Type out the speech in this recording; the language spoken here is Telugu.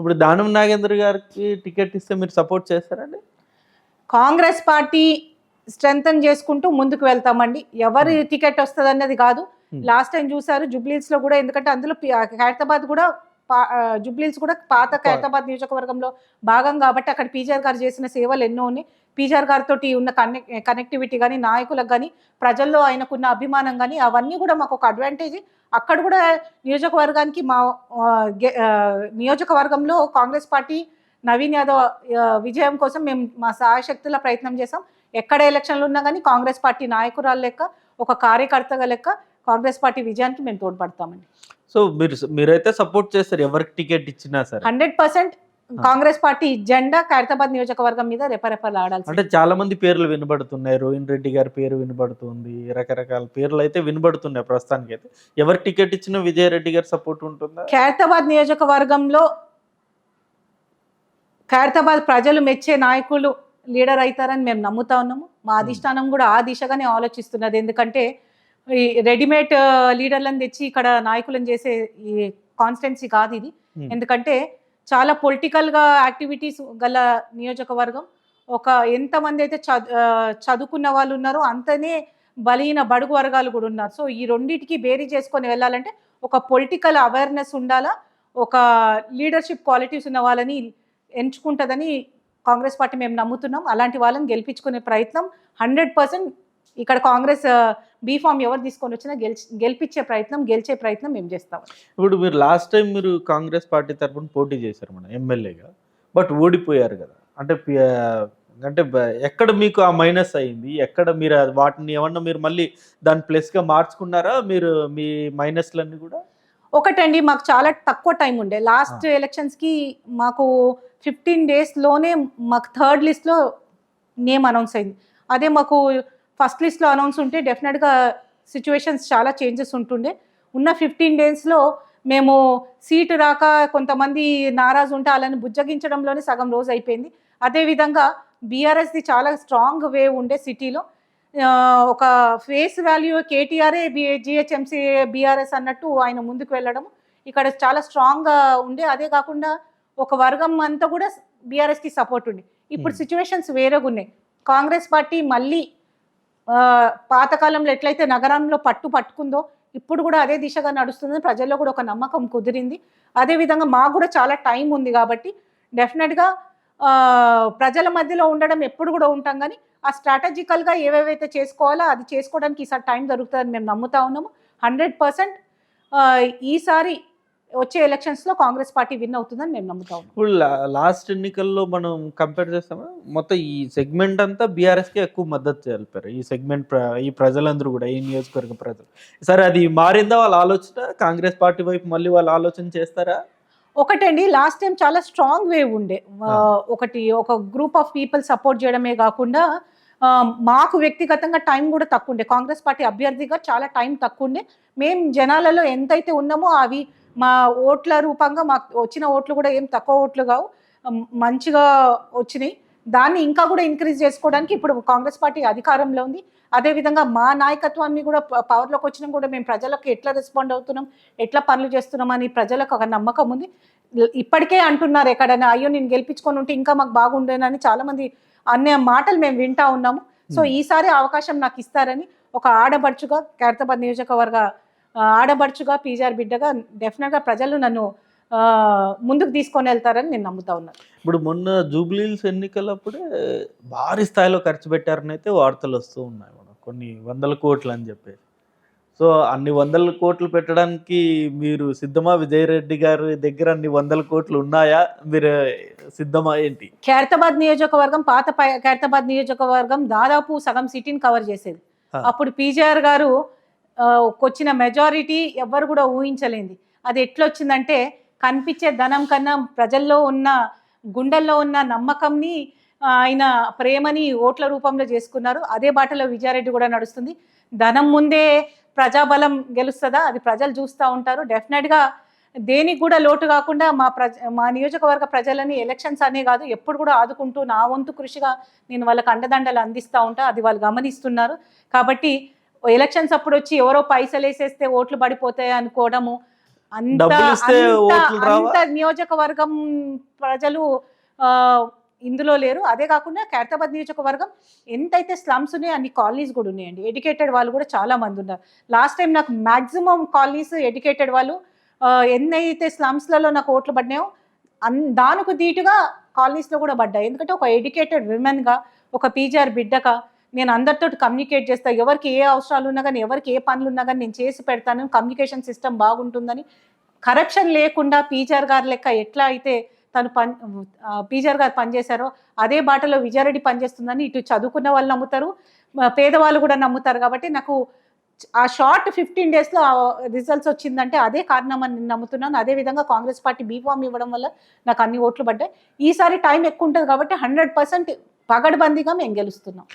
ఇప్పుడు దానం నాగేంద్ర గారికి టికెట్ ఇస్తే మీరు సపోర్ట్ చేస్తారండి? కాంగ్రెస్ పార్టీ స్ట్రెంగ్తన్ చేసుకుంటూ ముందుకు వెళ్తామండి. ఎవరి టికెట్ వస్తుంది అన్నది కాదు. Hmm. లాస్ట్ టైం చూసారు జుబ్లీస్లో కూడా ఎందుకంటే అందులో ఖైరతాబాద్ కూడా జుబ్లీస్ కూడా పాత ఖైరతాబాద్ నియోజకవర్గంలో భాగం కాబట్టి అక్కడ పీజీఆర్ గారు చేసిన సేవలు ఎన్నో ఉన్నాయి. పీజీఆర్ గారితో ఉన్న కనెక్ కనెక్టివిటీ కానీ నాయకులకు కానీ ప్రజల్లో ఆయనకున్న అభిమానం కానీ అవన్నీ కూడా మాకు ఒక అడ్వాంటేజ్ అక్కడ కూడా నియోజకవర్గానికి మా నియోజకవర్గంలో కాంగ్రెస్ పార్టీ నవీన్ యాదవ్ విజయం కోసం మేము మా సాయశక్తుల ప్రయత్నం చేసాం ఎక్కడ ఎలక్షన్లు ఉన్నా కానీ కాంగ్రెస్ పార్టీ నాయకురాలు లెక్క ఒక కార్యకర్తగా లెక్క కాంగ్రెస్ పార్టీ విజయానికి మేము తోడ్పడతామండి. సో మీరు మీరైతే సపోర్ట్ చేస్తారు ఎవరికి టికెట్ ఇచ్చినా సరే. హండ్రెడ్ పర్సెంట్ కాంగ్రెస్ పార్టీ జెండా ఖైరతాబాద్ నియోజకవర్గం మీద రెపరెపలు ఆడాల్సి అంటే చాలా మంది పేర్లు వినబడుతున్నాయి. రోహిన్ రెడ్డి గారి పేరు వినబడుతుంది. రకరకాల పేర్లు అయితే వినబడుతున్నాయి ప్రస్తుతానికి అయితే. ఎవరికి టికెట్ ఇచ్చినా విజయరెడ్డి గారి సపోర్ట్ ఉంటుందా? ఖైరతాబాద్ నియోజకవర్గంలో ఖైరతాబాద్ ప్రజలు మెచ్చే నాయకులు లీడర్ అవుతారని మేము నమ్ముతా ఉన్నాము. మా అధిష్టానం కూడా ఆ దిశగానే ఆలోచిస్తున్నది. ఎందుకంటే ఈ రెడీమేడ్ లీడర్లను తెచ్చి ఇక్కడ నాయకులను చేసే ఈ కాన్స్టెన్సీ కాదు ఇది. ఎందుకంటే చాలా పొలిటికల్గా యాక్టివిటీస్ గల నియోజకవర్గం. ఒక ఎంతమంది అయితే చదు చదువుకున్న వాళ్ళు ఉన్నారో అంతనే బలహీన బడుగు వర్గాలు కూడా ఉన్నారు. సో ఈ రెండింటికి బేరీ చేసుకొని వెళ్ళాలంటే ఒక పొలిటికల్ అవేర్నెస్ ఉండాలా ఒక లీడర్షిప్ క్వాలిటీస్ ఉన్న వాళ్ళని ఎంచుకుంటుందని కాంగ్రెస్ పార్టీ మేము నమ్ముతున్నాం. అలాంటి వాళ్ళని గెలిపించుకునే ప్రయత్నం హండ్రెడ్ పర్సెంట్ ఇక్కడ కాంగ్రెస్ బీ ఫామ్ ఎవరు తీసుకొని వచ్చినా గెలిచి గెలిపించే ప్రయత్నం గెలిచే ప్రయత్నం మేము చేస్తాం. ఇప్పుడు మీరు లాస్ట్ టైం మీరు కాంగ్రెస్ పార్టీ తరఫున పోటీ చేశారు మన ఎమ్మెల్యేగా బట్ ఓడిపోయారు కదా. అంటే అంటే ఎక్కడ మీకు ఆ మైనస్ అయింది? ఎక్కడ మీరు వాటిని ఏమన్నా మీరు మళ్ళీ దాని ప్లస్గా మార్చుకున్నారా? మీరు మీ మైనస్లన్నీ కూడా? ఒకటండి మాకు చాలా తక్కువ టైం ఉండే. లాస్ట్ ఎలక్షన్స్కి మాకు ఫిఫ్టీన్ డేస్లోనే మాకు థర్డ్ లిస్ట్లో నేమ్ అనౌన్స్ అయింది. అదే మాకు ఫస్ట్ లిస్ట్లో అనౌన్స్ ఉంటే డెఫినెట్గా సిచ్యువేషన్స్ చాలా చేంజెస్ ఉంటుండే. ఉన్న ఫిఫ్టీన్ డేస్లో మేము సీటు రాక కొంతమంది నారాజు ఉంటే వాళ్ళని బుజ్జగించడంలోనే సగం రోజు అయిపోయింది. అదేవిధంగా బీఆర్ఎస్ది చాలా స్ట్రాంగ్ వేవ్ ఉండే సిటీలో. ఒక ఫేస్ వాల్యూ కేటీఆర్ఏ బి జిహెచ్ఎంసీ బీఆర్ఎస్ అన్నట్టు ఆయన ముందుకు వెళ్ళడం ఇక్కడ చాలా స్ట్రాంగ్గా ఉండే. అదే కాకుండా ఒక వర్గం అంతా కూడా బీఆర్ఎస్కి సపోర్ట్ ఉండే. ఇప్పుడు. సిచ్యువేషన్స్ వేరేగా ఉన్నాయి కాంగ్రెస్ పార్టీ మళ్ళీ పాతకాలంలో ఎట్లయితే నగరంలో పట్టు పట్టుకుందో ఇప్పుడు కూడా అదే దిశగా నడుస్తుంది ప్రజల్లో కూడా ఒక నమ్మకం కుదిరింది. అదేవిధంగా మాకు కూడా చాలా టైం ఉంది కాబట్టి డెఫినెట్గా ప్రజల మధ్యలో ఉండడం ఎప్పుడు కూడా ఉంటాం కానీ ఆ స్ట్రాటజికల్గా ఏవేవైతే చేసుకోవాలో అది చేసుకోవడానికి ఈసారి టైం దొరుకుతుందని మేము నమ్ముతా ఉన్నాము. హండ్రెడ్ పర్సెంట్ ఈసారి వచ్చే ఎలక్షన్స్లో కాంగ్రెస్ పార్టీ విన్ అవుతుందని మేము నమ్ముతా ఇప్పుడు లాస్ట్ ఎన్నికల్లో మనం కంపేర్ చేస్తామా? మొత్తం ఈ సెగ్మెంట్ అంతా బీఆర్ఎస్కి ఎక్కువ మద్దతు తెలిపారు. ఈ సెగ్మెంట్ ఈ ప్రజలందరూ కూడా ఈ నియోజకవర్గ ప్రజలు. సరే అది మారిందా వాళ్ళ ఆలోచన? కాంగ్రెస్ పార్టీ వైపు మళ్ళీ వాళ్ళు ఆలోచన చేస్తారా? ఒకటండి లాస్ట్ టైం చాలా స్ట్రాంగ్ వేవ్ ఉండే. ఒకటి ఒక గ్రూప్ ఆఫ్ పీపుల్ సపోర్ట్ చేయడమే కాకుండా మాకు వ్యక్తిగతంగా టైం కూడా తక్కువ ఉండే. కాంగ్రెస్ పార్టీ అభ్యర్థిగా చాలా టైం తక్కువ ఉండే. మేము జనాలలో ఎంతైతే ఉన్నామో అవి మా ఓట్ల రూపంగా మాకు వచ్చిన ఓట్లు కూడా ఏం తక్కువ ఓట్లు కావు. మంచిగా వచ్చినాయి. దాన్ని ఇంకా కూడా ఇంక్రీజ్ చేసుకోవడానికి ఇప్పుడు కాంగ్రెస్ పార్టీ అధికారంలో ఉంది. అదేవిధంగా మా నాయకత్వాన్ని కూడా పవర్లోకి వచ్చినా కూడా మేము ప్రజలకు ఎట్లా రెస్పాండ్ అవుతున్నాం ఎట్లా పనులు చేస్తున్నాం అని ప్రజలకు ఒక నమ్మకం ఉంది. ఇప్పటికే అంటున్నారు ఎక్కడైనా అయ్యో నేను గెలిపించుకొని ఉంటే ఇంకా మాకు బాగుండేనని చాలా మంది అనే మాటలు మేము వింటా ఉన్నాము. సో. ఈసారి అవకాశం నాకు ఇస్తారని ఒక ఆడబడుచుగా ఖైరతాబాద్ నియోజకవర్గ ఆడబడుచుగా పీజార్ బిడ్డగా డెఫినెట్గా ప్రజలు నన్ను ముందుకు తీసుకొని వెళ్తారని నేను నమ్ముతా ఉన్నాను ఇప్పుడు మొన్న జూబ్లీల్స్ ఎన్నికలప్పుడే భారీ స్థాయిలో ఖర్చు పెట్టారని అయితే వార్తలు వస్తూ ఉన్నాయి మనం కొన్ని వందల కోట్లు అని చెప్పేసి. సో అన్ని వందల కోట్లు పెట్టడానికి మీరు సిద్ధమా? విజయరెడ్డి గారి దగ్గర అన్ని వందల కోట్లు ఉన్నాయా? మీరు సిద్ధమా? ఏంటి? ఖైరతాబాద్ నియోజకవర్గం పాత ఖైరతాబాద్ నియోజకవర్గం దాదాపు సగం సిటీని కవర్ చేసేది. అప్పుడు పీజీఆర్ గారు వచ్చిన మెజారిటీ ఎవ్వరు కూడా ఊహించలేంది. అది ఎట్లొచ్చిందంటే కనిపించే ధనం కన్నా ప్రజల్లో ఉన్న గుండెల్లో ఉన్న నమ్మకంని ఆయన ప్రేమని ఓట్ల రూపంలో చేసుకున్నారు. అదే బాటలో విజయారెడ్డి కూడా నడుస్తుంది. ధనం ముందే ప్రజాబలం గెలుస్తుందా? అది ప్రజలు చూస్తూ ఉంటారు. డెఫినెట్గా దేనికి కూడా లోటు కాకుండా మా ప్రజ మా నియోజకవర్గ ప్రజలని ఎలక్షన్స్ అనే కాదు ఎప్పుడు కూడా ఆదుకుంటూ నా వంతు కృషిగా నేను వాళ్ళకి అండదండలు అందిస్తూ ఉంటా అది వాళ్ళు గమనిస్తున్నారు. కాబట్టి ఎలక్షన్స్ అప్పుడు వచ్చి ఎవరో పైసలు వేసేస్తే ఓట్లు పడిపోతాయి అనుకోవడము. అంత అంత- నియోజకవర్గం ప్రజలు ఇందులో లేరు. అదే కాకుండా ఖైరతాబాద్ నియోజకవర్గం ఎంతైతే స్లమ్స్ ఉన్నాయో అన్ని కాలనీస్ కూడా ఉన్నాయండి. ఎడ్యుకేటెడ్ వాళ్ళు కూడా చాలా మంది ఉన్నారు. లాస్ట్ టైం నాకు మాక్సిమం కాలనీస్ ఎడ్యుకేటెడ్ వాళ్ళు ఎన్నైతే స్లమ్స్లలో నాకు ఓట్లు పడినాయో అన్ దానికి దీటుగా కాలనీస్లో కూడా పడ్డాయి. ఎందుకంటే ఒక ఎడ్యుకేటెడ్ విమెన్గా ఒక పీజీఆర్ బిడ్డగా నేను అందరితో కమ్యూనికేట్ చేస్తా. ఎవరికి ఏ అవసరాలు ఉన్నా కానీ ఎవరికి ఏ పనులు ఉన్నా కానీ నేను చేసి పెడతాను. కమ్యూనికేషన్ సిస్టమ్ బాగుంటుందని. కరప్షన్ లేకుండా పీజార్ గారు లెక్క ఎట్లా అయితే తను పని పీజర్ గారు పనిచేశారో అదే బాటలో విజయారెడ్డి పనిచేస్తుందని ఇటు చదువుకున్న వాళ్ళు నమ్ముతారు. పేదవాళ్ళు కూడా నమ్ముతారు కాబట్టి నాకు ఆ షార్ట్ ఫిఫ్టీన్ డేస్లో రిజల్ట్స్ వచ్చిందంటే అదే కారణం అని నేను నమ్ముతున్నాను. అదే విధంగా కాంగ్రెస్ పార్టీ బీఫామ్ ఇవ్వడం వల్ల నాకు అన్ని ఓట్లు పడ్డాయి. ఈసారి టైం ఎక్కువ ఉంటుంది కాబట్టి హండ్రెడ్ పర్సెంట్ పగడ్బందీగా మేము గెలుస్తున్నాం.